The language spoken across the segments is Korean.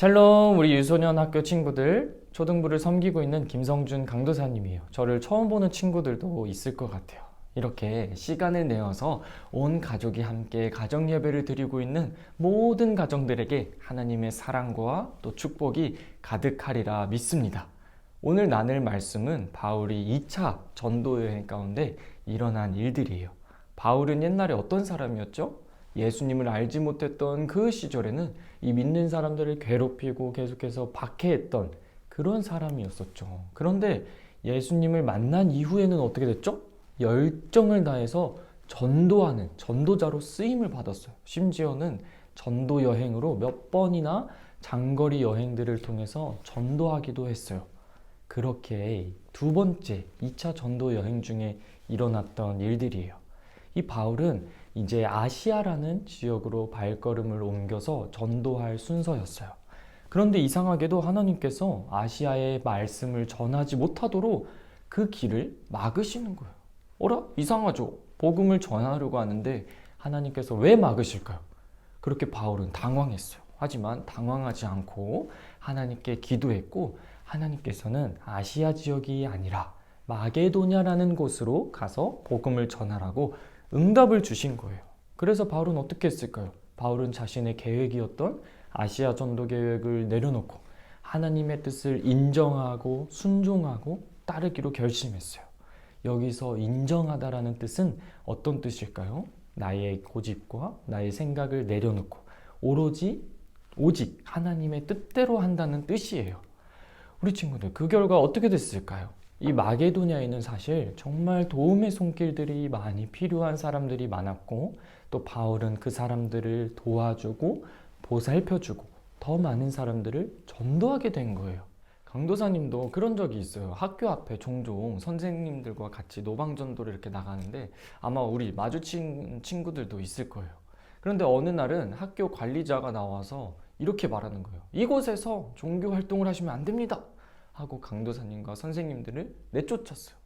샬롬 우리 유소년 학교 친구들 초등부를 섬기고 있는 김성준 강도사님이에요. 저를 처음 보는 친구들도 있을 것 같아요. 이렇게 시간을 내어서 온 가족이 함께 가정 예배를 드리고 있는 모든 가정들에게 하나님의 사랑과 또 축복이 가득하리라 믿습니다. 오늘 나눌 말씀은 바울이 2차 전도 여행 가운데 일어난 일들이에요. 바울은 옛날에 어떤 사람이었죠? 예수님을 알지 못했던 그 시절에는 이 믿는 사람들을 괴롭히고 계속해서 박해했던 그런 사람이었었죠. 그런데 예수님을 만난 이후에는 어떻게 됐죠? 열정을 다해서 전도하는 전도자로 쓰임을 받았어요. 심지어는 전도 여행으로 몇 번이나 장거리 여행들을 통해서 전도하기도 했어요. 그렇게 두 번째 2차 전도 여행 중에 일어났던 일들이에요. 이 바울은 이제 아시아라는 지역으로 발걸음을 옮겨서 전도할 순서였어요. 그런데 이상하게도 하나님께서 아시아의 말씀을 전하지 못하도록 그 길을 막으시는 거예요. 어라? 이상하죠? 복음을 전하려고 하는데 하나님께서 왜 막으실까요? 그렇게 바울은 당황했어요. 하지만 당황하지 않고 하나님께 기도했고 하나님께서는 아시아 지역이 아니라 마게도냐라는 곳으로 가서 복음을 전하라고 응답을 주신 거예요. 그래서 바울은 어떻게 했을까요? 바울은 자신의 계획이었던 아시아 전도 계획을 내려놓고 하나님의 뜻을 인정하고 순종하고 따르기로 결심했어요. 여기서 인정하다라는 뜻은 어떤 뜻일까요? 나의 고집과 나의 생각을 내려놓고 오로지 오직 하나님의 뜻대로 한다는 뜻이에요. 우리 친구들 그 결과 어떻게 됐을까요? 이 마게도냐에는 사실 정말 도움의 손길들이 많이 필요한 사람들이 많았고 또 바울은 그 사람들을 도와주고 보살펴주고 더 많은 사람들을 전도하게 된 거예요. 강도사님도 그런 적이 있어요. 학교 앞에 종종 선생님들과 같이 노방전도를 이렇게 나가는데 아마 우리 마주친 친구들도 있을 거예요. 그런데 어느 날은 학교 관리자가 나와서 이렇게 말하는 거예요. 이곳에서 종교 활동을 하시면 안 됩니다. 하고 강도사님과 선생님들을 내쫓았어요.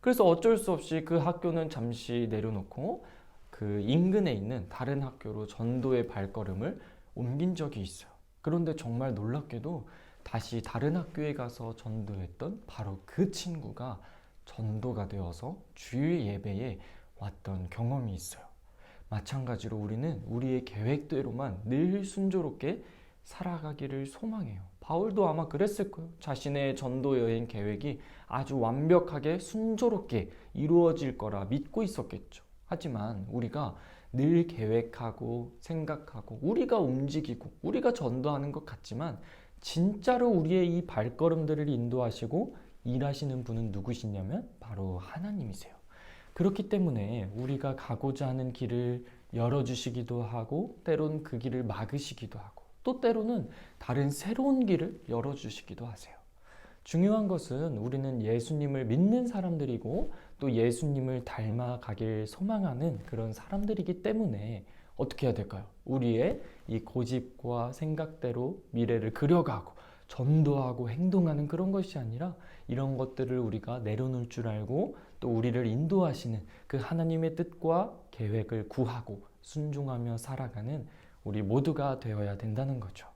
그래서 어쩔 수 없이 그 학교는 잠시 내려놓고 그 인근에 있는 다른 학교로 전도의 발걸음을 옮긴 적이 있어요. 그런데 정말 놀랍게도 다시 다른 학교에 가서 전도했던 바로 그 친구가 전도가 되어서 주일 예배에 왔던 경험이 있어요. 마찬가지로 우리는 우리의 계획대로만 늘 순조롭게 살아가기를 소망해요. 바울도 아마 그랬을 거예요. 자신의 전도 여행 계획이 아주 완벽하게 순조롭게 이루어질 거라 믿고 있었겠죠. 하지만 우리가 늘 계획하고 생각하고 우리가 움직이고 우리가 전도하는 것 같지만 진짜로 우리의 이 발걸음들을 인도하시고 일하시는 분은 누구시냐면 바로 하나님이세요. 그렇기 때문에 우리가 가고자 하는 길을 열어주시기도 하고 때론 그 길을 막으시기도 하고 또 때로는 다른 새로운 길을 열어주시기도 하세요. 중요한 것은 우리는 예수님을 믿는 사람들이고 또 예수님을 닮아가길 소망하는 그런 사람들이기 때문에 어떻게 해야 될까요? 우리의 이 고집과 생각대로 미래를 그려가고 전도하고 행동하는 그런 것이 아니라 이런 것들을 우리가 내려놓을 줄 알고 또 우리를 인도하시는 그 하나님의 뜻과 계획을 구하고 순종하며 살아가는 우리 모두가 되어야 된다는 거죠.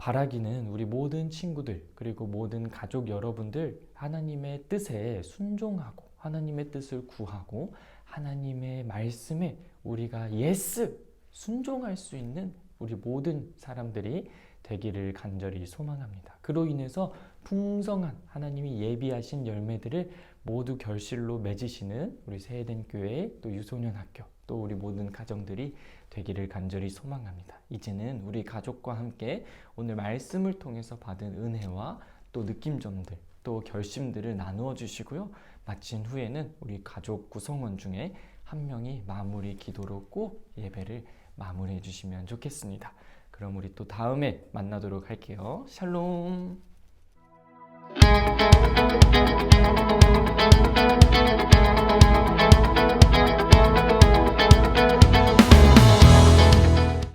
바라기는 우리 모든 친구들 그리고 모든 가족 여러분들 하나님의 뜻에 순종하고 하나님의 뜻을 구하고 하나님의 말씀에 우리가 예스 순종할 수 있는 우리 모든 사람들이 되기를 간절히 소망합니다. 그로 인해서 풍성한 하나님이 예비하신 열매들을 모두 결실로 맺으시는 우리 세eden 교회 또 유소년 학교 또 우리 모든 가정들이 되기를 간절히 소망합니다. 이제는 우리 가족과 함께 오늘 말씀을 통해서 받은 은혜와 또 느낌점들 또 결심들을 나누어 주시고요. 마친 후에는 우리 가족 구성원 중에 한 명이 마무리 기도로 꼭 예배를 마무리해 주시면 좋겠습니다. 그럼 우리 또 다음에 만나도록 할게요. 샬롬.